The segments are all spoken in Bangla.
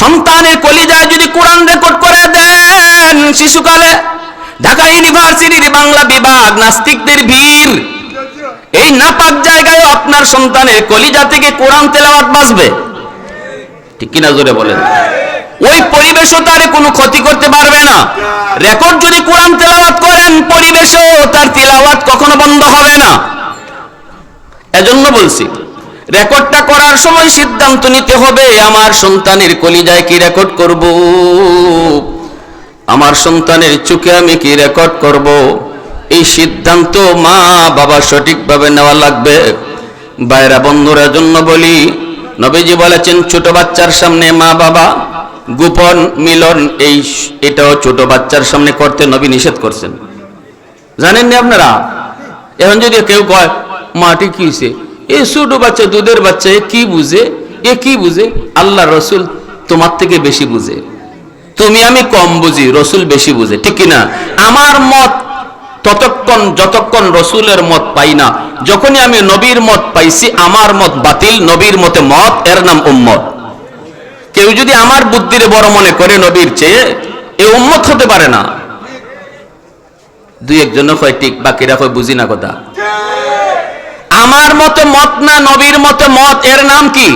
সন্তানের কলিজায় যদি কোরআন রেকর্ড করে দেন, শিশুকালে ঢাকা ইউনিভার্সিটির বাংলা বিভাগ, নাস্তিকদের ভিড়। এই নাপাক জায়গায় আপনার সন্তানের কলিজা থেকে কোরআন তেলাওয়াত বাঁচবে ঠিক কিনা জোরে বলেন? ওই পরিবেশও তারে কোনো ক্ষতি করতে পারবে না। রেকর্ড যদি কোরআন তেলাওয়াত করেন, পরিবেশও তার তেলাওয়াত কখনো বন্ধ হবে না। এজন্য বলছি রেকর্ডটা করার সময় সিদ্ধান্ত নিতে হবে, আমার সন্তানের কলিজায় কি রেকর্ড করব? আমার সন্তানের চোখে আমি কি রেকর্ড করব? এই সিদ্ধান্ত মা বাবা সঠিকভাবে নেওয়া লাগবে। বাইরা বন্ধুরা, জন্য বলি, নবীজি বলেছেন, ছোট বাচ্চার সামনে মা বাবা, গোপন মিলন, এই এটাও ছোট বাচ্চার সামনে করতে নবী নিষেধ করছেন। জানেন না আপনারা? এখন যদি কেউ কয়, মাটি কি হইছে? এ ছোট বাচ্চা, দুধের বাচ্চা, এ কি বুঝে? এ কি বুঝে? আল্লাহ রসুল তোমার থেকে বেশি বুঝে। তুমি আমি কম বুঝি, রসুল বেশি বুঝে। ঠিক কিনা? আমার মত ততক্ষণ, যতক্ষণ রসুলের মত পাই না, যখনই আমি নবীর মত পাইছি, আমার মত বাতিল, নবীর মতে মত, এর নাম উম্মত। কেউ যদি আমার বুদ্ধিরে বড় মনে করে নবীর চেয়ে, এ উম্মত হতে পারে না। দুই একজন কয়, ঠিক, বাকিরা কয়, বুঝি না কথা। আমার মতে মত না নবীর মতে মত, এর নাম কি?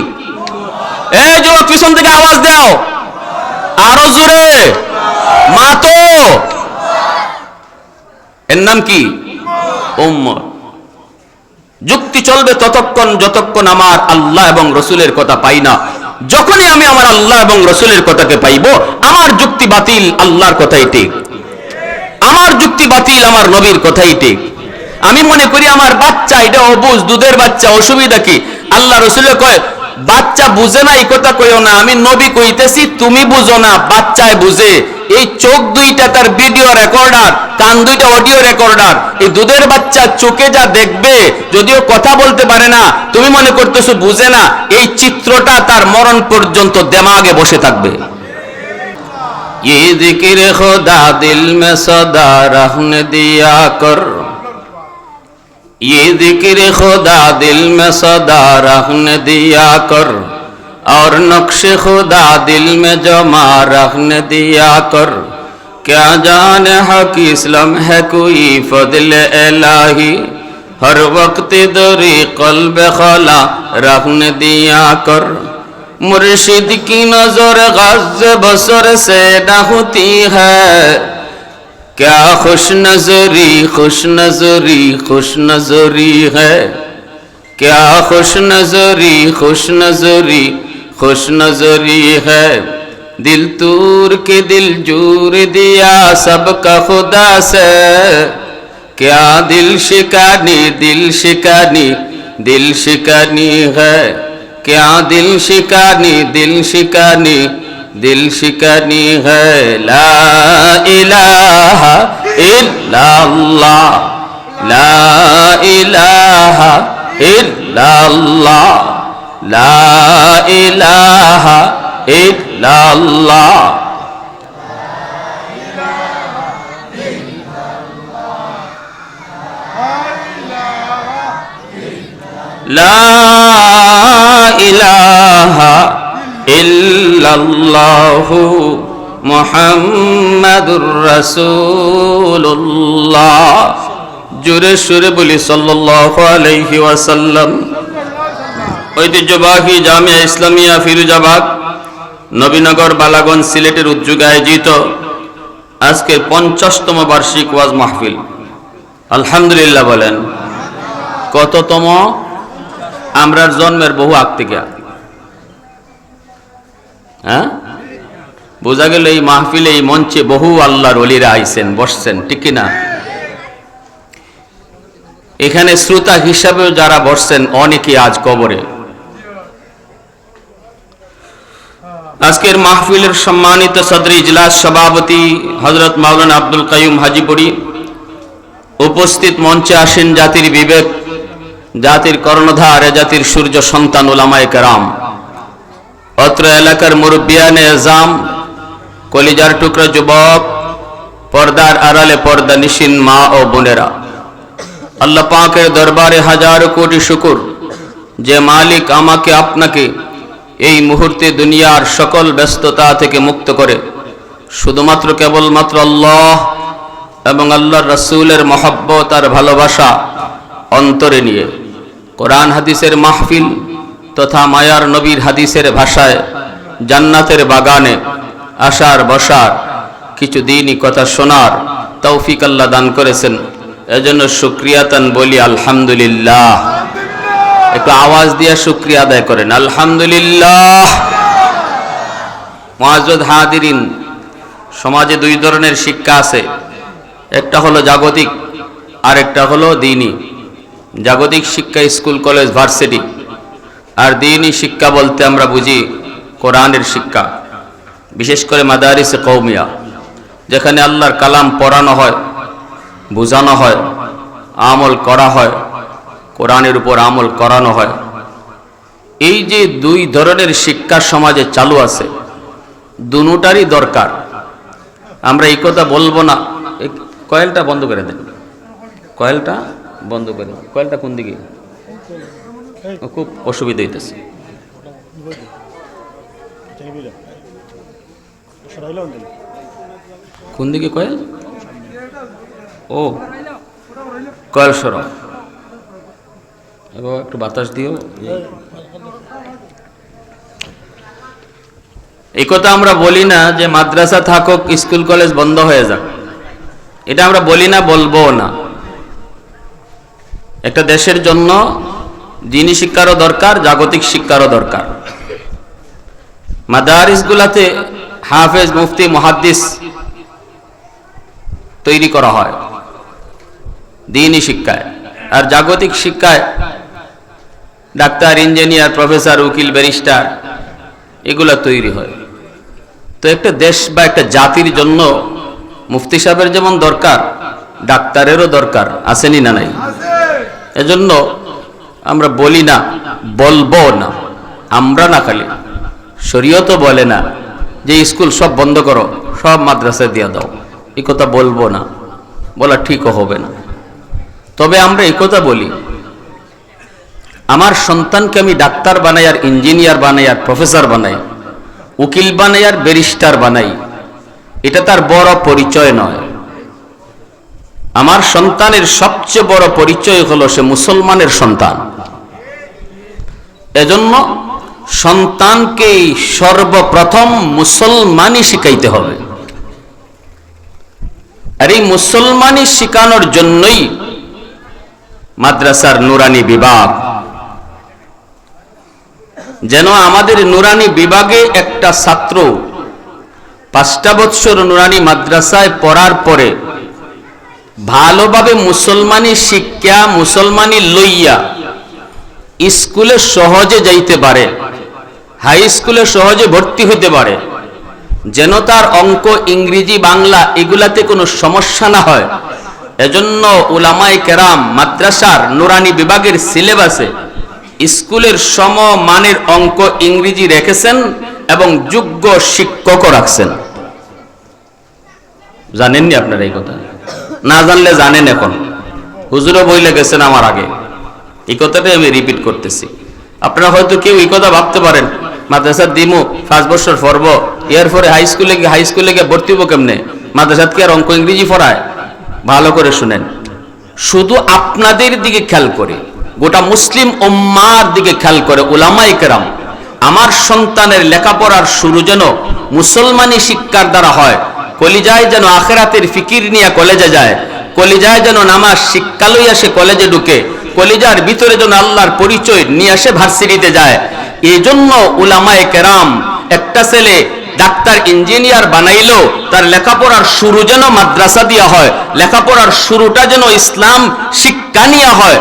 এই যুবক, পিছন থেকে আওয়াজ দাও। আরও জোরে। মাতো। এর নাম কি? যুক্তি চলবে ততক্ষণ যতক্ষণ আমার আল্লাহ এবং রসুলের কথা পাই না। যখনই আমি আমার আল্লাহ এবং রসুলের কথাকে পাইব, আমার যুক্তি বাতিল আল্লাহর কথাই ঠিক। আমার যুক্তি বাতিল আমার নবীর কথাই ঠিক। আমি মনে করি আমার বাচ্চা এটা অবুজ দুধের বাচ্চা অসুবিধা কি আল্লাহ রসুলে কয় বাচ্চা বুঝে না এই কথা কইও না আমি নবী কইতেছি তুমি বুঝো না বাচ্চায় বুঝে এই চোখ দুইটা তার ভিডিও রেকর্ডার কান দুইটা অডিও রেকর্ডার এই দুধের বাচ্চা চোখে যা দেখবে যদিও কথা বলতে পারে না তুমি মনে করতেছো বুঝে না এই চিত্রটা তার মরণ পর্যন্ত দেমাগে বসে থাকবে ये जिक्र खुदा दिल में सदा रहने दिया कर یہ ذکر خدا دل میں صدا رہنے دیا کر اور نقش خدا دل میں جمع رہنے دیا کر کیا جان حق اسلم ہے کوئی فضل الہی؟ ہر وقت دری قلب خلا رہن دیا کر مرشد کی نظر غز بسر سے نہ ہوتی ہے کیا خوش نظری خوش نظری خوش نظری ہے؟ کیا خوش نظری خوش نظری خوش نظری ہے؟ دل تور کے دل جور دیا سب کا خدا سے۔ کیا دل شکانی دل شکانی دل شکانی ہے؟ کیا دل شکانی دل شکانی دل شکنی ہے لا الہ الا اللہ لا الہ الا اللہ لا الہ الا اللہ لا আল্লাহু মোহাম্মদুর রাসূলুল্লাহ। জোরে সুরে বলি, সাল্লাল্লাহু আলাইহি ওয়াসাল্লাম। ঐতিহ্যবাহী জামিয়া ইসলামিয়া ফিরুজাবাদ, নবীনগর, বালাগঞ্জ সিলেটের উদ্যোগে আয়োজিত আজকের পঞ্চাশতম বার্ষিক ওয়াজ মাহফিল। আলহামদুলিল্লাহ বলেন, কততম? আমরার জন্মের বহু আগ থেকে। হ্যাঁ? বোঝা গেল এই মাহফিলে, এই মঞ্চে বহু আল্লাহর অলিরা আইছেন, বসছেন, ঠিক কিনা? এখানে শ্রোতা হিসাবেও যারা বসছেন, অনেকে আজ কবরে। আজকের মাহফিলের সম্মানিত সদর ইজলাস সভাপতি হজরত মাওলানা আব্দুল কাইম হাজিপুরি, উপস্থিত মঞ্চে আসেন জাতির বিবেক, জাতির কর্ণধার, জাতির সূর্য সন্তান ওলামায় কেরাম। অত্র এলাকার মুরব্বিয়ানে এজাম, কলিজার টুকরা যুবক, পর্দার আড়ালে পর্দা নিশিন মা ও বোনেরা। আল্লাহ পাকের দরবারে হাজার কোটি শুকুর যে মালিক আমাকে আপনাকে এই মুহূর্তে দুনিয়ার সকল ব্যস্ততা থেকে মুক্ত করে। শুধুমাত্র কেবলমাত্র আল্লাহ এবং আল্লাহর রসুলের মহব্বত আর ভালোবাসা অন্তরে নিয়ে। কোরআন, হাদিসের মাহফিল তথা মায়ার নবীর হাদিসের ভাষায় জান্নাতের বাগানে আসার বসার কিছু দিনই কথা শোনার তৌফিক আল্লাহ দান করেছেন। এজন্য শুক্রিয়াতান বলি আলহামদুলিল্লাহ। একটু আওয়াজ দিয়ে শুক্রিয়া আদায় করেন। আলহামদুলিল্লাহ। মহাজদ হাদিরিন সমাজে দুই ধরনের শিক্ষা আছে। একটা হলো জাগতিক আর একটা হলো দিনী জাগতিক শিক্ষা স্কুল, কলেজ, ভার্সিটি। আর দিনই শিক্ষা বলতে আমরা বুঝি কোরআনের শিক্ষা। বিশেষ করে মাদারিসে কৌমিয়া যেখানে আল্লাহর কালাম পড়ানো হয়, বোঝানো হয়, আমল করা হয়, কোরআনের উপর আমল করানো হয়। এই যে দুই ধরনের শিক্ষা সমাজে চালু আছে দুটারই দরকার। আমরা এই কথা বলব না। কয়েলটা বন্ধ করে দেন। কয়েলটা বন্ধ করে। কয়েলটা কোন দিকে? খুব অসুবিধা হইতেছে। কোন দিকে কয়েল? ও, কয়েল এবার একটু বাতাস দিও। এই কথা আমরা বলি না যে মাদ্রাসা থাকুক, স্কুল, কলেজ বন্ধ হয়ে যাক। এটা আমরা বলি না বলব না। একটা দেশের জন্য দিনী শিক্ষারও দরকার জাগতিক শিক্ষারও দরকার। মাদারিসগুলাতে হাফেজ মুফতি মহাদ্দিস তৈরি করা হয় দিনী শিক্ষায়। আর জাগতিক শিক্ষায় ডাক্তার ইঞ্জিনিয়ার প্রফেসর উকিল ব্যারিস্টার এগুলা তৈরি হয়। তো একটা দেশ বা একটা জাতির জন্য মুফতি সাহেবের যেমন দরকার ডাক্তারেরও দরকার আসেনি না নাই? এজন্য আমরা বলি না, বলব না। আমরা না খালি। শরীয়তও বলে না যে স্কুল সব বন্ধ করো, সব মাদ্রাসায় দিয়ে দাও। এই কথা বলব না। বলা ঠিকও হবে না। তবে আমরা এই কথা বলি, আমার সন্তানকে আমি ডাক্তার বানাই আর ইঞ্জিনিয়ার বানাই আর প্রফেসর বানাই, উকিল বানাই আর ব্যারিস্টার বানাই, এটা তার বড় পরিচয় নয়। আমার সন্তানের সবচেয়ে বড় পরিচয় হলো সে মুসলমানের সন্তান। এজন্য সন্তানকে সর্বপ্রথম মুসলমানই শিখাইতে হবে। আর এই মুসলমানই শিখানোর জন্যই মাদ্রাসার নুরানি বিভাগ। যেন আমাদের নুরানি বিভাগে একটা ছাত্র পাঁচটা বৎসর নুরানি মাদ্রাসায় পড়ার পরে ভালোভাবে মুসলমানি শিক্ষা, মুসলমানি লইয়া স্কুলে সহজে যাইতে পারে, হাই স্কুলে সহজে ভর্তি হইতে পারে। যেন তার অঙ্ক, ইংরেজি, বাংলা এগুলাতে কোনো সমস্যা না হয়। এজন্য উলামাই কেরাম মাদ্রাসার নুরানি বিভাগের সিলেবাসে স্কুলের সমমানের অঙ্ক, ইংরেজি রেখেছেন এবং যোগ্য শিক্ষকও রাখছেন। জানেননি আপনারা এই কথা? না জানলে জানেন এখন। হুজুরও বইলে গেছেন আমার আগে। এই কথাটাই আমি রিপিট করতেছি। আপনারা হয়তো কেউ এই কথা ভাবতে পারেন, মাদ্রাসার দিমু, পাঁচ বছর পড়ব এর পরে হাই স্কুলে গিয়ে হাই স্কুলে গিয়ে ভর্তি হব কেমনে? মাদ্রাসাত কি আর অঙ্ক ইংরেজি পড়ায়? ভালো করে শুনেন। শুধু আপনাদের দিকে খেয়াল করে, গোটা মুসলিম উম্মার দিকে খেয়াল করে উলামাই কেরাম, আমার সন্তানের লেখাপড়ার শুরু যেন মুসলমানি শিক্ষার দ্বারা হয়, কলিজায় যেন আখেরাতের ফিকির নিয়ে কলেজে যায়, কলিজায় যেন নামাজ শিক্ষা লইয়া সে কলেজে ঢুকে কলিজার ভিতরে যেন আল্লাহর পরিচয় নিয়ে আসে, ভার্সিটিতে যায়। এই জন্য উলামায়ে কেরাম একটা ছেলে ডাক্তার, ইঞ্জিনিয়ার বানাইলো, তার লেখাপড়ার শুরু যেন মাদ্রাসা দিয়া হয়, লেখাপড়ার শুরুটা যেন ইসলাম শিক্ষা নিয়া হয়।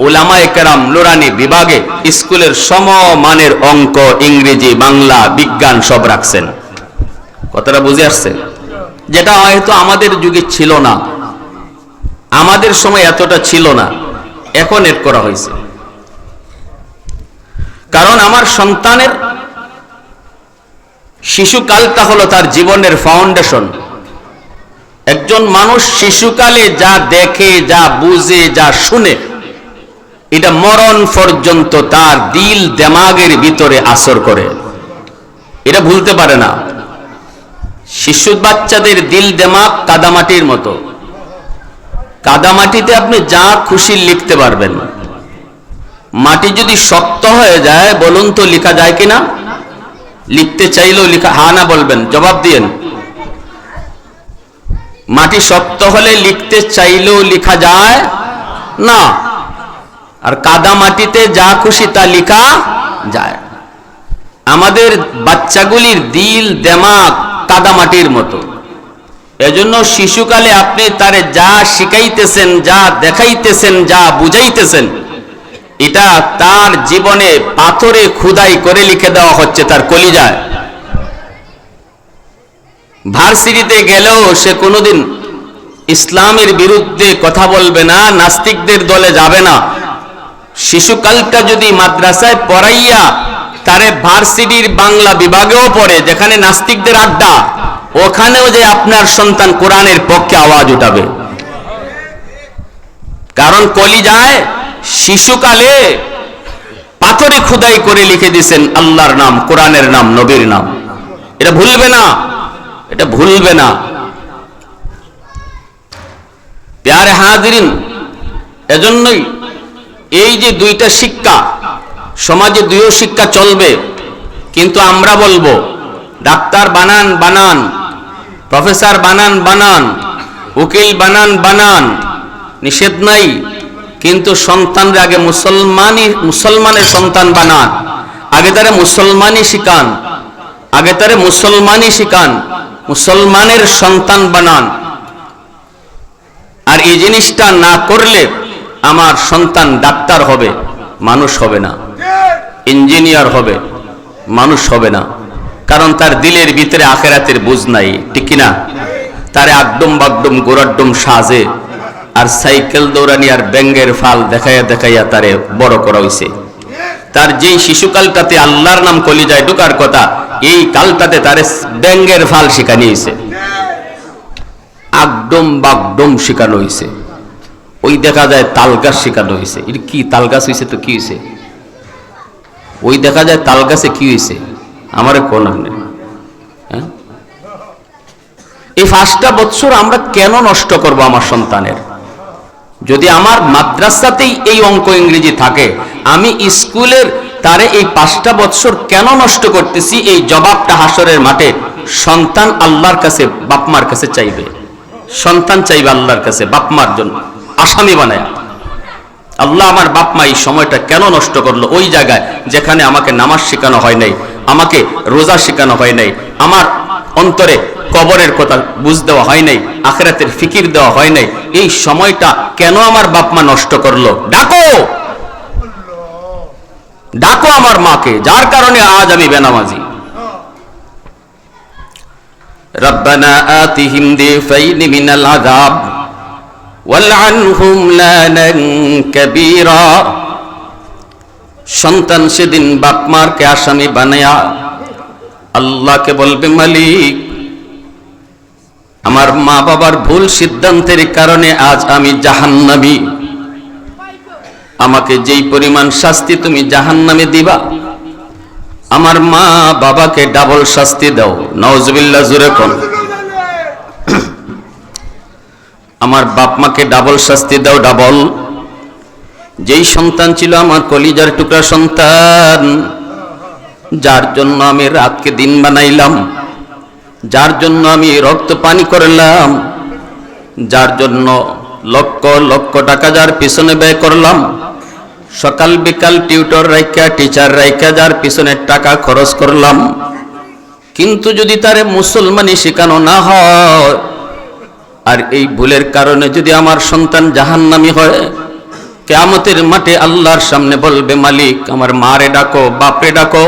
ওলামায়ে কেরাম নুরানি বিভাগে স্কুলের সমমানের অঙ্ক, ইংরেজি, বাংলা, বিজ্ঞান সব রাখছেন। কথাটা বুঝে আসছে? যেটা হয়তো আমাদের যুগে ছিল না। আমাদের সময় এতটা ছিল না। এখন এড করা হয়েছে। কারণ আমার সন্তানের শিশুকালটা হলো তার জীবনের ফাউন্ডেশন একজন মানুষ শিশুকালে যা দেখে, যা বুঝে, যা শুনে, এটা মরণ পর্যন্ত তার দিল দেমাগের ভিতরে আসর করে। এটা ভুলতে পারে না। শিশু বাচ্চাদের দিল দেমাগ কাদামাটির মতো। কাদামাটিতে আপনি যা খুশি লিখতে পারবেন। মাটি যদি শক্ত হয়ে যায়, বলুন তো লেখা যায় কিনা? লিখতে চাইলেও লিখা, হা না বলবেন, জবাব দিয়েন। মাটি শক্ত হলে লিখতে চাইলেও লেখা যায় না। আর কাদা মাটিতে যা খুশি তা লেখা যায়। আমাদের বাচ্চাগুলির দিল, দেমাগ কাদা মাটির মতো। এজন্য শিশুকালে আপনি তারে যা শিখাইতেছেন, যা দেখাইতেছেন, যা বুঝাইতেছেন, এটা তার জীবনে পাথরে খুদাই করে লিখে দেওয়া হচ্ছে, তার কলিজায়। ভার্সিটিতে গেলেও সে কোনোদিন ইসলামের বিরুদ্ধে কথা বলবে না, নাস্তিকদের দলে যাবে না। শিশুকালটা যদি মাদ্রাসায় পড়াইয়া তারে ভার্সিটির বাংলা বিভাগেও পড়ে, যেখানে নাস্তিকদের আড্ডা ওখানেও যে আপনার সন্তান কোরআনের পক্ষে আওয়াজ উঠাবে। কারণ কলিজায় শিশুকালে পাথরে খুদাই করে লিখে দিছেন আল্লাহর নাম, কোরআনের নাম, নবীর নাম। এটা ভুলবে না, এটা ভুলবে না। প্যারে হাজিরিন, এজন্যই এই যে দুইটা শিক্ষা, সমাজে দুইও শিক্ষা চলবে, কিন্তু আমরা বলব, ডাক্তার বানান বানান। প্রফেসর বানান বানান, উকিল বানান বানান, নিষেধ নাই, কিন্তু সন্তানরা আগে মুসলমানই, মুসলমানের সন্তান বানান, আগে তারা মুসলমানই শিকান আগে তারে মুসলমানই শিকান মুসলমানের সন্তান বানান। আর এই জিনিসটা না করলে আমার সন্তান ডাক্তার হবে, মানুষ হবে না, ইঞ্জিনিয়ার হবে, মানুষ হবে না। কারণ তার দিলের ভিতরে আখেরাতের বুঝ নাই, ঠিক কিনা তারে আকদম বাকদম গোরাড্ডম সাজে আর সাইকেল দৌড়ানি আর ব্যাঙ্গের ফাল দেখাইয়া দেখাইয়া তারে বড় করা হইছে। তার যেই শিশুকালটাতে আল্লাহর নাম কলিজায় ঢুকার কথা, এই কালটাতে তারে ব্যাঙ্গের ফাল শিখানি হয়েছে আকডম বাগডম শেখানো হয়েছে ওই দেখা যায় তালগাছ শেখানো হয়েছে এটা কি তালগাছ হয়েছে তো কি হয়েছে ওই দেখা যায় তালগাছে কি হয়েছে আমারে কোন হ্যাঁ? এই পাঁচটা বছর আমরা কেন নষ্ট করব আমার সন্তানের? যদি আমার মাদ্রাসাতেই এই অঙ্ক ইংরেজি থাকে, আমি স্কুলের তারে এই পাঁচটা বছর কেন নষ্ট করতেছি? এই জবাবটা হাসরের মাঠে সন্তান আল্লাহর কাছে বাপমার কাছে চাইবে। সন্তান চাইবে আল্লাহর কাছে বাপমার জন্য। আসামি বানায়। আল্লাহ আমার বাপমা এই সময়টা কেন নষ্ট করল? ওই জায়গায় যেখানে আমাকে নামাজ শেখানো হয় নাই। আমাকে রোজা শেখানো হয় নাই আমার অন্তরে কবরের কথা বুঝ দেওয়া হয় নাই আখেরাতের ফিকির দেওয়া হয় নাই এই সময়টা কেন আমার বাপ মা নষ্ট করলো ডাকো ডাকো আমার মাকে যার কারণে আজ আমি বেনামাজি ربنا آتهم ضيفين من العذاب والعنهم لانا كبيرا সন্তান সেদিন বাপ মারকে আসামি বানায়া আল্লাহকে বলবে, মালিক, আমার মা বাবার ভুল সিদ্ধান্তের কারণে আজ আমি জাহান্নামী। আমাকে যেই পরিমাণ শাস্তি তুমি জাহান্নামে দিবা, আমার মা বাবাকে ডাবল শাস্তি দাও। নওজবিল্লা জুরে কোন। আমার বাপ মাকে ডাবল শাস্তি দাও, ডাবল। যেই সন্তান ছিল আমার কলিজার টুকরা সন্তান, যার জন্য আমি রাতকে দিন বানাইলাম, যার জন্য আমি রক্ত পানি করলাম, যার জন্য লক্ষ লক্ষ টাকা যার পিছনে ব্যয় করলাম, সকাল বিকাল টিউটর রাইকা টিচার রাইকা যার পিছনে টাকা খরচ করলাম। কিন্তু যদি তারে মুসলমানি শেখানো না হয়, আর এই ভুলের কারণে যদি আমার সন্তান জাহান্নামি হয় কেয়ামতের মাঠে আল্লাহর সামনে বলবে, মালিক, আমার মারে ডাকো, বাপরে ডাকো।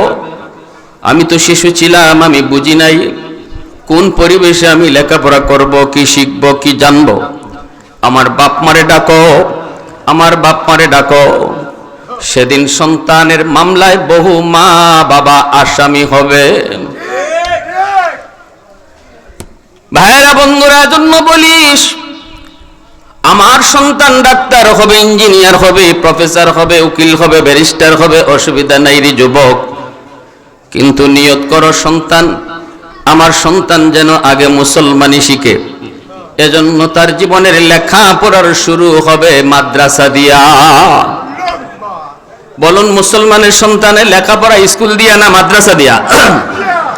আমি তো শিশু ছিলাম, আমি বুঝি নাই কোন পরিবেশে আমি লেখাপড়া করব, কি শিখব, কি জানব। আমার বাপ মারে ডাকো, আমার বাপ মারে ডাকো। সেদিন সন্তানের মামলায় বহু মা বাবা আসামি হবে। ভাইয়েরা, বন্ধুরা জন্য বলিস আমার সন্তান ডাক্তার হবে, ইঞ্জিনিয়ার হবে, প্রফেসর হবে, উকিল হবে, ব্যারিস্টার হবে, অসুবিধা নাই রে যুবক। কিন্তু নিয়ত করো সন্তান, আমার সন্তান যেন আগে মুসলমানি শিখে। এজন্য তার জীবনের লেখা পড়ার শুরু হবে মাদ্রাসা দিয়া। বলুন, মুসলমানের সন্তানের লেখাপড়া স্কুল দিয়া না মাদ্রাসা দিয়া?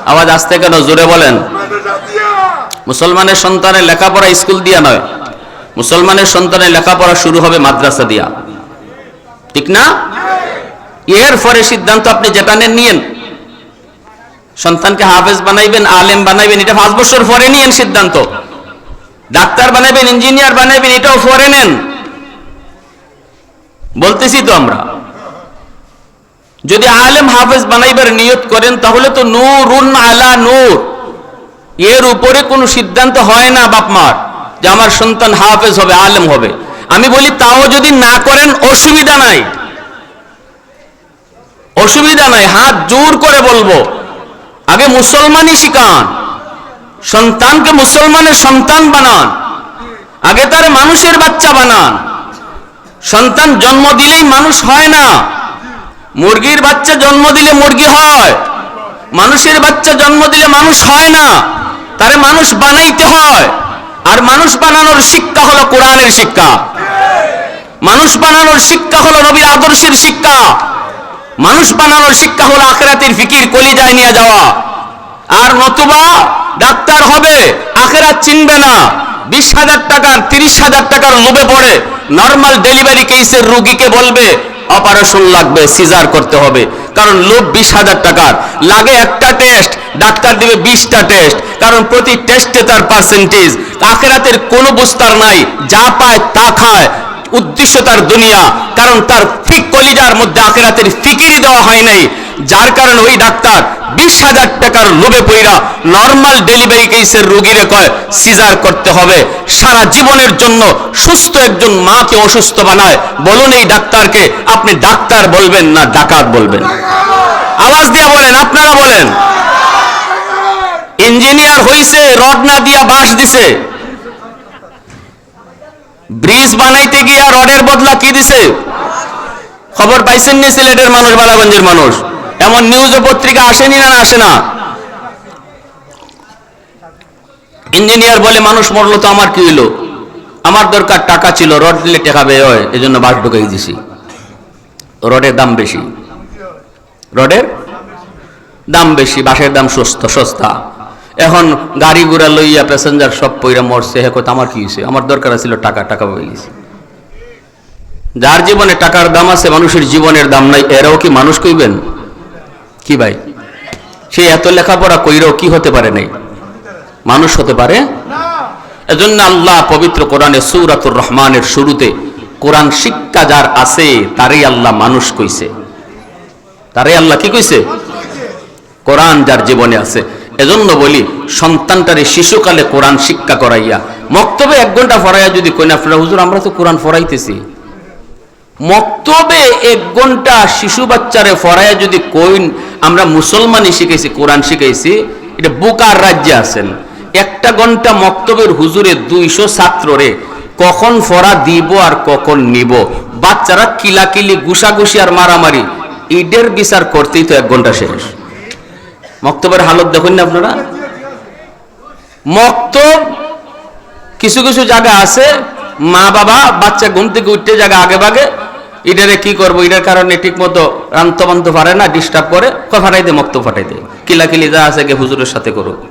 আওয়াজ আসতে কেন? জোরে বলেন। মুসলমানের সন্তানের লেখাপড়া স্কুল দিয়া নয়। মুসলমানের সন্তানের লেখাপড়া শুরু হবে মাদ্রাসা দিয়া। ঠিক না? এর পরে সিদ্ধান্ত আপনি যেটা নেন নিয়েন, সন্তানকে হাফেজ বানাইবেন, আলেম বানাইবেন, এটা পাঁচ বছর পরে নিয়েন সিদ্ধান্ত। ডাক্তার বানাইবেন, ইঞ্জিনিয়ার বানাইবেন, এটাও পরে নেন। বলতেছি তো আমরা, যদি আলেম হাফেজ বানাইবার নিয়ত করেন, তাহলে তো নূরুন আলা নূর। এর উপরে কোনো সিদ্ধান্ত হয় না বাপ মার যে আমার সন্তান হাফেজ হবে, আলেম হবে। আমি বলি, তাও যদি না করেন, অসুবিধা নাই। অসুবিধা নাই। হাত জোর করে বলব, আগে মুসলমানই শিখান, সন্তানকে মুসলমানের সন্তান বানান, আগে তার মানুষের বাচ্চা বানান। সন্তান জন্ম দিলেই মানুষ হয় না। মুরগির বাচ্চা জন্ম দিলে মুরগি হয়। মানুষের বাচ্চা জন্ম দিলে মানুষ হয় না। তারে মানুষ বানাইতে হয়। আর মানুষ বানানোর শিক্ষা হলো কোরআনের শিক্ষা। মানুষ বানানোর শিক্ষা হলো নবীর আদর্শের শিক্ষা। মানুষ বানানোর শিক্ষা হলো আখেরাতের ফিকির কলিজায় নিয়ে যাওয়া। আর নতুবা ডাক্তার হবে, আখেরাত চিনবে না। বিশ হাজার টাকার, তিরিশ হাজার টাকার লোভে পড়ে নর্মাল ডেলিভারি কেসের রুগীকে বলবে অপারেশন লাগবে সিজার করতে হবে। কারণ লোভ বিশ হাজার টাকার লাগে একটা টেস্ট ডাক্তার দিবে বিশটা টেস্ট কারণ প্রতি টেস্টে তার পার্সেন্টেজ আখেরাতের কোনো বুস্তার নাই, যা পায় তা খায়। উদ্দেশ্য তার দুনিয়া। কারণ তার ফিক কলিজার মধ্যে আখেরাতের ফিকিরি দেওয়া হয় নাই। যার কারণে ওই ডাক্তার বিশ হাজার টাকার লোভে পইরা নর্মাল ডেলিভারি কেসের রোগীরে কয় সিজার করতে হবে। সারা জীবনের জন্য সুস্থ একজন মাকে অসুস্থ বানায়। বলুন এই ডাক্তারকে আপনি ডাক্তার বলবেন না ডাকাত বলবেন? আওয়াজ দিয়ে বলেন, আপনারা বলেন। ইঞ্জিনিয়ার হইছে, রড না দিয়া বাঁশ দিছে। ব্রিজ বানাইতে গিয়া রডের বদলা কি দিছে? খবর পাইছেন নি সিলেটের মানুষ, বালাগঞ্জের মানুষ? এমন নিউজ পত্রিকা আসেনি না আসে না। ইঞ্জিনিয়ার বলে মানুষ মরলো তো আমার কি হইল? আমার দরকার টাকা ছিল রড দিলে টাকা হয় এই জন্য বাস ঢুকাই দিছি। রডের দাম বেশি। রডের দাম বেশি, বাসের দাম সস্তা সস্তা। এখন গাড়ি ঘোড়া লইয়া প্যাসেঞ্জার সব পইরা মরছে কত, আমার কি হয়েছে আমার দরকার ছিল টাকা টাকা পেয়ে গেছে। যার জীবনে টাকার দাম আছে, মানুষের জীবনের দাম নাই, এরাও কি মানুষ কইবেন? কি ভাই? সে এত লেখাপড়া কইরাও কি হতে পারে নাই? মানুষ হতে পারে? এজন্য আল্লাহ পবিত্র কোরআনে সূরাতুর রহমানের শুরুতে কোরআন শিক্ষা যার আছে, তারই আল্লাহ মানুষ কইছে। তারই আল্লাহ কি কইছে? কোরআন যার জীবনে আছে। এজন্য বলি, সন্তানটারে শিশুকালে কোরআন শিক্ষা করাইয়া, মক্তবে এক ঘণ্টা ফরাইয়া যদি কইনা আপনারা হুজুর, আমরা তো কোরআন ফরাইতেছি। মক্তবে এক ঘণ্টা শিশু বাচ্চারে ফরাইয়া যদি কইন, আমরা মুসলমানই শিখেছি কোরআন শিখাইছি, এটা বুকার রাজ্যে আছেন। একটা ঘণ্টা মক্তবের হুজুরে দুইশো ছাত্ররে কখন ফরা দিব আর কখন নিব? বাচ্চারা কিলাকিলি, গুসাগুসি আর মারামারি, ঈদের বিচার করতেই তো এক ঘণ্টা শেষ। মক্তবের হালত দেখুন না আপনারা? মক্তব কিছু কিছু জায়গা আছে, মা বাবা বাচ্চা ঘুম থেকে উঠতে জায়গা আগে ভাগে এটারে কি করব? এটার কারণে ঠিক মতো রান্ত বান্ত পারে না ডিস্টার্ব করে। ফাটাই দে, মক্তব ফাটাই দে। কিলাকিলি যা আছে গে হুজুরের সাথে করো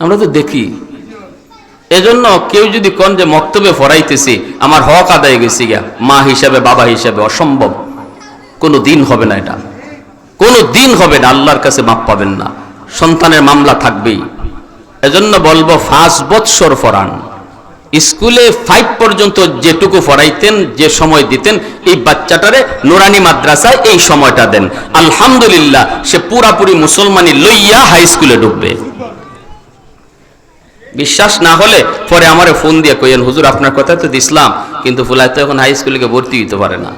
আমরা তো দেখি। এজন্য কেউ যদি কোন যে মক্তবে ফরাইতেছি, আমার হক আদায় গেছি গিয়া, মা হিসাবে, বাবা হিসাবে, অসম্ভব। কোনো দিন হবে না এটা। কোনো দিন হবে না, আল্লাহর কাছে মাপ পাবেন না। সন্তানের মামলা থাকবেই। এজন্য বলব, পাঁচ বৎসর ফরান। স্কুলে ফাইভ পর্যন্ত যেটুকু ফরাইতেন যে সময় দিতেন, এই বাচ্চাটারে নোরানি মাদ্রাসায় এই সময়টা দেন। আলহামদুলিল্লাহ, সে পুরাপুরি মুসলমানি লইয়া হাই স্কুলে ঢুকবে। বিশ্বাস না হলে পরে আমারে ফোন দিয়ে কইেন হুজুর, আপনার কথা তো দিসলাম কিন্তু ফুলাই তো এখন হাই স্কুলে গিয়ে ভর্তি হইতে পারে না।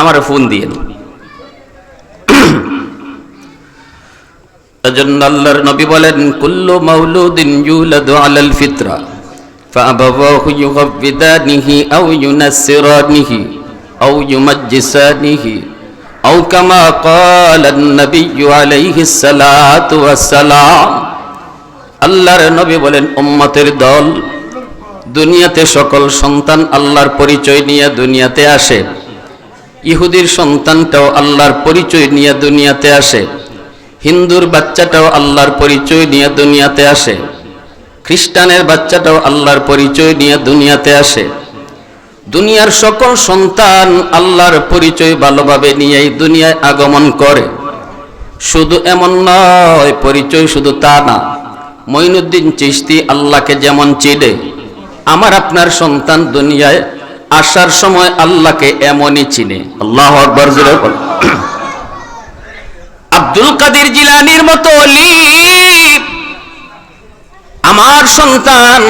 আমার ফোন দিয়ে এজন্য আল্লাহর নবী বলেন, কুল্লু মাউলুদিন ইউলাদু আলাল ফিতরা। فأبواه يغفدانه أو ينسرانه أو يمجسانه أو كما قال النبي عليه الصلاة والسلام আল্লাহর নবী বলেন উম্মতের দল দুনিয়াতে সকল সন্তান আল্লাহর পরিচয় নিয়ে দুনিয়াতে আসে ইহুদির সন্তানটাও আল্লাহর পরিচয় নিয়ে দুনিয়াতে আসে হিন্দুর বাচ্চাটাও আল্লাহর পরিচয় নিয়ে দুনিয়াতে আসে খ্রিস্টানের বাচ্চাটাও আল্লাহর পরিচয় নিয়ে দুনিয়াতে আসে। দুনিয়ার সকল সন্তান আল্লাহর পরিচয় ভালোভাবে নিয়েই দুনিয়ায় আগমন করে। শুধু এমন নয়, পরিচয় শুধু তা না। মঈনুদ্দিন চিস্তি আল্লাহকে যেমন চিনে, আমার আপনার সন্তান দুনিয়ায় আসার সময় আল্লাহকে এমনই চিনে। আল্লাহ। আব্দুল কাদের জিলানির মতো অলি আমার সন্তান,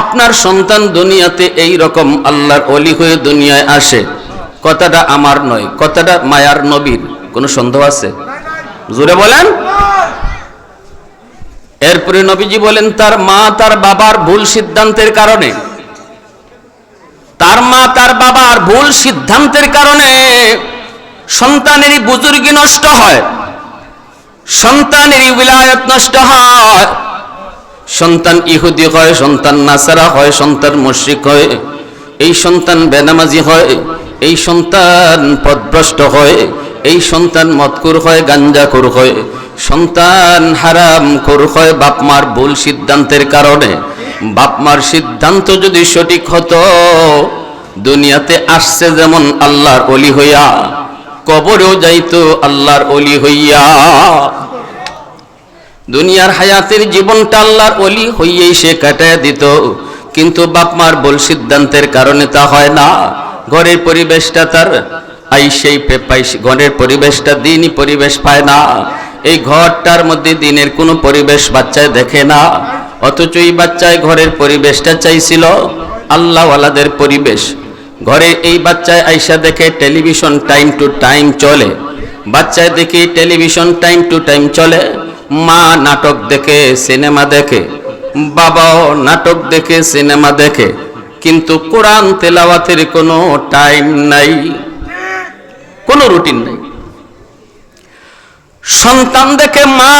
আপনার সন্তান দুনিয়াতে এই রকম আল্লাহর অলি হয়ে দুনিয়ায় আসে। কথাটা আমার নয়, কথাটা মায়ার নবীর। কোনো সন্দেহ আছে? জোরে বলেন। এরপরে নবীজি বলেন, তার মা তার বাবার ভুল সিদ্ধান্তের কারণে। তার মা তার বাবার ভুল সিদ্ধান্তের কারণে সন্তানেরই বুজুর্গি নষ্ট হয়, সন্তানেরই বিলায়ত নষ্ট হয়। সন্তান ইহুদি হয়, সন্তান নাসারা হয়, সন্তান মুশরিক হয়, এই সন্তান বেনামাজি হয়, এই সন্তান পদভ্রষ্ট হয়, এই সন্তান মতকুর হয় গাঞ্জাকুর হয়, সন্তান হারাম কর হয়, বাপমার ভুল সিদ্ধান্তের কারণে। বাপমার সিদ্ধান্ত যদি সঠিক হতো, দুনিয়াতে আসছে যেমন আল্লাহর অলি হইয়া, কবরেও যাইতো আল্লাহর অলি হইয়া। দুনিয়ার হায়াতের জীবনটা আল্লাহর অলি হইয়েই সে কাটায় দিত। কিন্তু বাপমার বল সিদ্ধান্তের কারণে তা হয় না। ঘরের পরিবেশটা তার আই সেই ঘরের পরিবেশটা দিনই পরিবেশ পায় না। এই ঘরটার মধ্যে দিনের কোনো পরিবেশ বাচ্চায় দেখে না। অথচ এই বাচ্চায় ঘরের পরিবেশটা চাইছিল আল্লাহওয়ালাদের পরিবেশ। ঘরে এই বাচ্চায় আইসা দেখে টেলিভিশন টাইম টু টাইম চলে। বাচ্চায় দেখি টেলিভিশন টাইম টু টাইম চলে। মা নাটক দেখে, সিনেমা দেখে, বাবাও নাটক দেখে, সিনেমা দেখে। কিন্তু কোরআন তেলাওয়াতের কোনো টাইম নাই, কোনো রুটিন নাই। সন্তান দেখে মা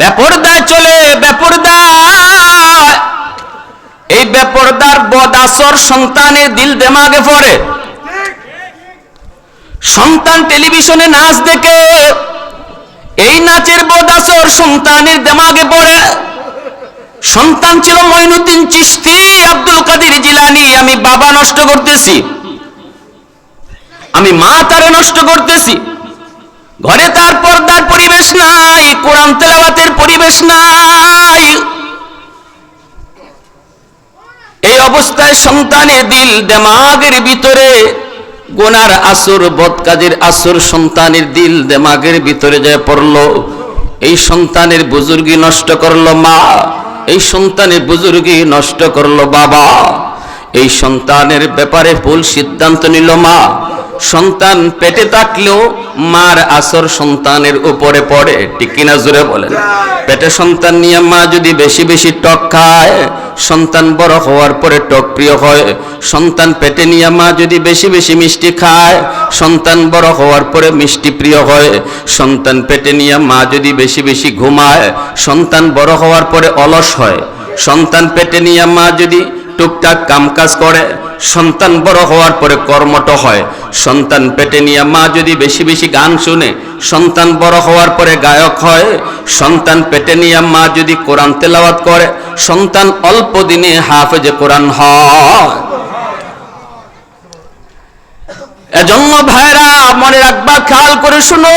ব্যাপরদায় চলে ব্যাপরদায় এই ব্যাপরদার বদ আসর সন্তানের দিল দেমাগে পড়ে। সন্তান টেলিভিশনে নাচ দেখে এই নাচের বদাসর সন্তানের দেমাগে পড়ে। সন্তান ছিল মঈনুদ্দিন চিশতি, আব্দুল কাদের জিলানি। আমি বাবা নষ্ট করতেছি। আমি মা তারে নষ্ট করতেছি। ঘরে তার পর্দার পরিবেশ নাই, কোরআন তেলাওয়াতের পরিবেশ নাই। এই অবস্থায় সন্তানের দিল দেমাগের ভিতরে গোনার আসর, বদকাজের আসর, সন্তানের দিল দেমাগের ভিতরে যায় পড়ল, এই সন্তানের বুজুর্গি নষ্ট করল মা, এই সন্তানের বুজুর্গি নষ্ট করল বাবা, এই সন্তানের ব্যাপারে ভুল সিদ্ধান্ত নিল মা, সন্তান পেটে থাকলেও মার আসর সন্তানের উপরে পড়ে, ঠিক কিনা বলেন। পেটে সন্তান নিয়ে মা যদি বেশি বেশি টক খায়, সন্তান বড় হওয়ার পরে টক প্রিয় হয়। সন্তান পেটে নিয়ে মা যদি বেশি বেশি মিষ্টি খায়, সন্তান বড় হওয়ার পরে মিষ্টি প্রিয় হয়। সন্তান পেটে নিয়ে মা যদি বেশি বেশি ঘুমায়, সন্তান বড় হওয়ার পরে অলস হয়। সন্তান পেটে নিয়ে মা যদি টুকটাক কামকাজ করে, সন্তান বড় হওয়ার পরে কর্মট হয়। সন্তান পেটে নিয়ে মা যদি বেশি বেশি গান শুনে, সন্তান বড় হওয়ার পরে গায়ক হয়, সন্তান পেটে নিয়ে মা যদি কোরআন তেলাওয়াত করে, সন্তান অল্প দিনে হাফেজে কোরআন হয়। এজন্য ভাইরা, মনে রাখবা, খেয়াল করে শুনো।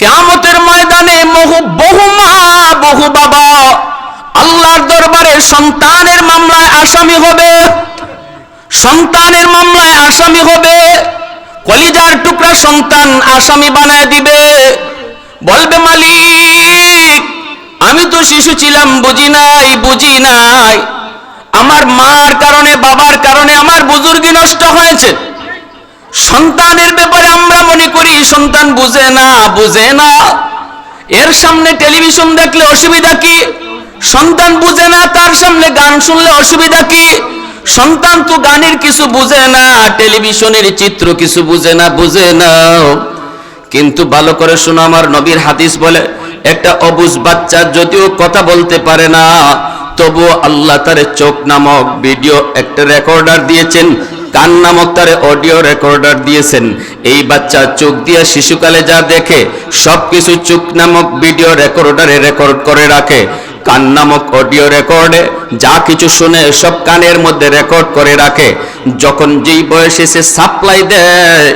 কেমতের ময়দানে বহু মা, বহু বাবা আল্লাহর দরবারে সন্তানের মামলায় আসামি হবে, সন্তানের মামলায় আসামি হবে, কলিজার টুকরা সন্তান আসামি বানায় দিবে। বলবে, মালিক, আমি তো শিশু ছিলাম, বুঝি নাই বুঝি নাই। আমার মার কারণে, বাবার কারণে আমার বুজুর্গি নষ্ট হয়েছে। সন্তানের ব্যাপারে আমরা মনে করি, সন্তান বুঝে না বুঝে না। এর সামনে টেলিভিশন দেখলে অসুবিধা কি? সন্তান বুঝে না, তার সামনে গান শুনলে অসুবিধা কি? সন্তান তো গানের কিছু বুঝে না, টেলিভিশনের চিত্র কিছু বুঝে না বুঝে না কিন্তু ভালো করে শোনো, আমার নবীর হাদিস বলে, একটা অবুজ বাচ্চা যদিও কথা বলতে পারে না, তবুও আল্লাহ তারে চোখ নামক ভিডিও একটা রেকর্ডার দিয়েছেন, কান নামক তারে অডিও রেকর্ডার দিয়েছেন। এই বাচ্চা চোখ দিয়ে শিশুকালে যা দেখে, সবকিছু চোখ নামক ভিডিও রেকর্ডারে রেকর্ড করে রাখে। কান নামক অডিও রেকর্ডে যা কিছু শুনে সব কানের মধ্যে রেকর্ড করে রাখে। যখন যেই বয়সে সে সাপ্লাই দেয়,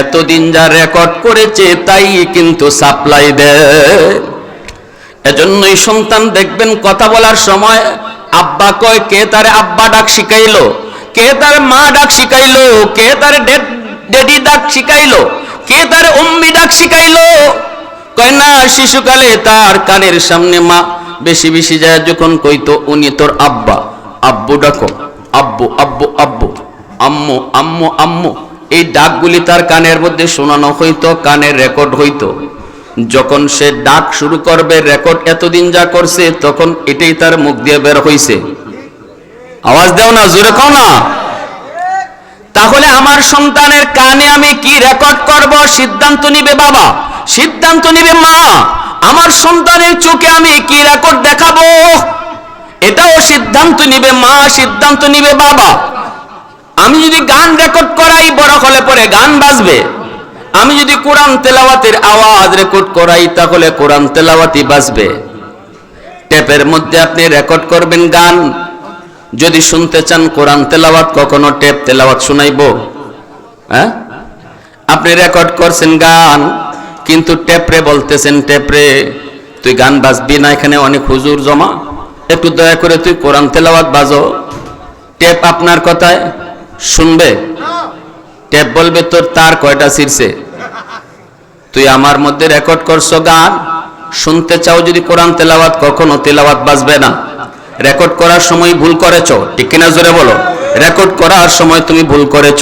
এতদিন যা রেকর্ড করেছে তাই কিন্তু সাপ্লাই দেয়। এজন্যই সন্তান দেখবেন কথা বলার সময়, আব্বা কয়, কে তার আব্বা ডাক শিখাইলো? কে তার মা ডাক শিখাইলো? কে তার ডেডি ডাক শিখাইলো? কে তার উম্মি ডাক শিখাইলো? কয়, না, শিশুকালে তার কানের সামনে মা বেশি বেশি যায় যখন কইতো, উনি তোর আব্বা। আব্বু ডাকো। আব্বু আব্বু আব্বু। আম্মু আম্মু আম্মু। এই ডাকগুলি তার কানের মধ্যে শোনানো হইতো, কানের রেকর্ড হইতো। যখন সে ডাক শুরু করবে, রেকর্ড এতদিন যা করছে, তখন এটাই তার মুখ দিয়ে বের হইছে। আওয়াজ দাও না, জোরে কও না। তাহলে আমার সন্তানের কানে আমি কি রেকর্ড করব? সিদ্ধান্ত নিবে বাবা। সিদ্ধান্ত নিবে মা। আমার সন্তানের চোখে আমি কি রেকর্ড দেখাবো? এটাও সিদ্ধান্ত নিবে মা, সিদ্ধান্ত নিবে বাবা। আমি যদি গান রেকর্ড করাই, বড় হলে পরে গান বাজবে। আমি যদি কোরআন তেলাওয়াতের আওয়াজ রেকর্ড করাই, তাহলে কোরআন তেলাওয়াতি বাজবে। টেপের মধ্যে আপনি রেকর্ড করবেন গান। যদি শুনতে চান কোরআন তেলাওয়াত, কখনো টেপ তেলাওয়াত শুনাইবো? হ্যাঁ? আপনি রেকর্ড করছেন গান। কিন্তু টেপরে বলতেছেন টেপরে তুই গান বাজবি না এখানে অনেক হুজুর জমা। একটু দয়া করে তুই কোরআন তেলাওয়াত বাজো। টেপ আপনার কথায় শুনবে। টেপ বলবে তোর তার কয়টা ছিঁড়ছে তুই আমার মধ্যে রেকর্ড করছ গান। শুনতে চাও যদি কোরআন তেলাওয়াত কখনো তেলাওয়াত বাজবে না। রেকর্ড করার সময় ভুল করেছ। ঠিক কিনা জোরে বলো। রেকর্ড করার সময় তুমি ভুল করেছ।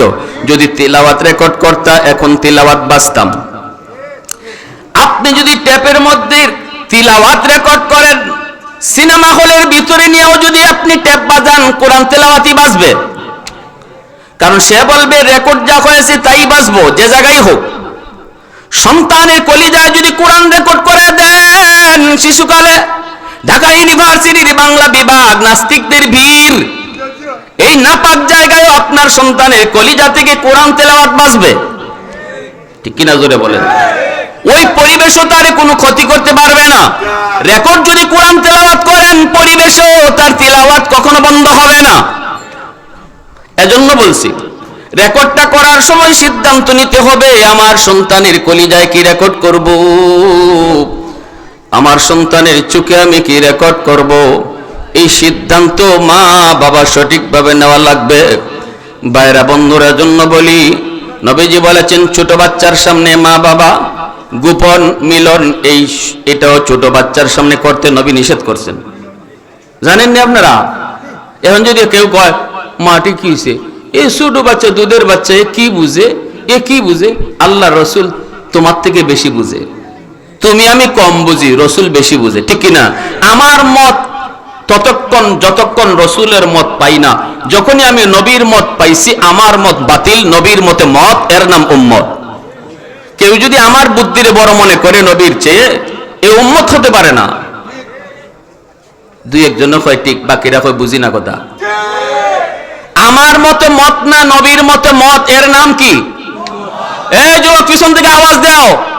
যদি তেলাওয়াত রেকর্ড করতা, এখন তেলাওয়াত বাজতাম। আপনি যদি ট্যাপের মধ্যে তিলাওয়াত রেকর্ড করেন, সিনেমা হলের ভিতরে নিয়েও যদি আপনি ট্যাপ বাজান, কোরআন তেলাওয়াতই বাজবে। কারণ সে বলবে রেকর্ড যা হয়েছে তাই বাজবো, যে জায়গায় হোক। সন্তানের কলিজায় যদি কোরআন রেকর্ড করে দেন, শিশুকালে ঢাকা ইউনিভার্সিটির বাংলা বিভাগ, নাস্তিকদের ভিড়। এই নাপাক জায়গায় আপনার সন্তানের কলিজা থেকে কোরআন তেলাওয়াত বাজবে। ঠিক কিনা জোরে বলেন? ওই পরিবেশও তার কোনো ক্ষতি করতে পারবে না। রেকর্ড যদি কোরআন তেলাওয়াত করেন, পরিবেশও তার তেলাওয়াত কখনো বন্ধ হবে না। এজন্য বলছি, রেকর্ডটা করার সময় সিদ্ধান্ত নিতে হবে, আমার সন্তানের কলিজায় কি রেকর্ড করব? আমার সন্তানের চোখে আমি কি রেকর্ড করব? এই সিদ্ধান্ত মা বাবা সঠিকভাবে নেওয়া লাগবে। বাইরা বন্ধুরা জন্য বলি, নবীজি বলেছেন, ছোট বাচ্চার সামনে মা বাবা গোপন মিলন এই এটাও ছোট বাচ্চার সামনে করতে নবী নিষেধ করছেন। জানেন না আপনারা? এখন যদি কেউ কয় মাটি কি হয়েছে এ ছোট বাচ্চা, দুধের বাচ্চা, এ কি বুঝে? এ কি বুঝে? আল্লাহ রসুল তোমার থেকে বেশি বুঝে। তুমি, আমি কম বুঝি, রসুল বেশি বুঝে। ঠিক কিনা? আমার মত ততক্ষণ, যতক্ষণ রসুলের মত পাই না, যখনই আমি নবীর মত পাইছি, আমার মত বাতিল, নবীর মতে মত, এর নাম উম্মত। কেউ যদি আমার বুদ্ধিরে বড় মনে করে নবীর চেয়ে, এ উম্মত হতে পারে না। দুই একজন কয়, ঠিক, বাকিরা কয়, বুঝি না কথা। আমার মতো মত না, নবীর মতে মত, এর নাম কি? এই যুবক পিছন থেকে আওয়াজ দাও।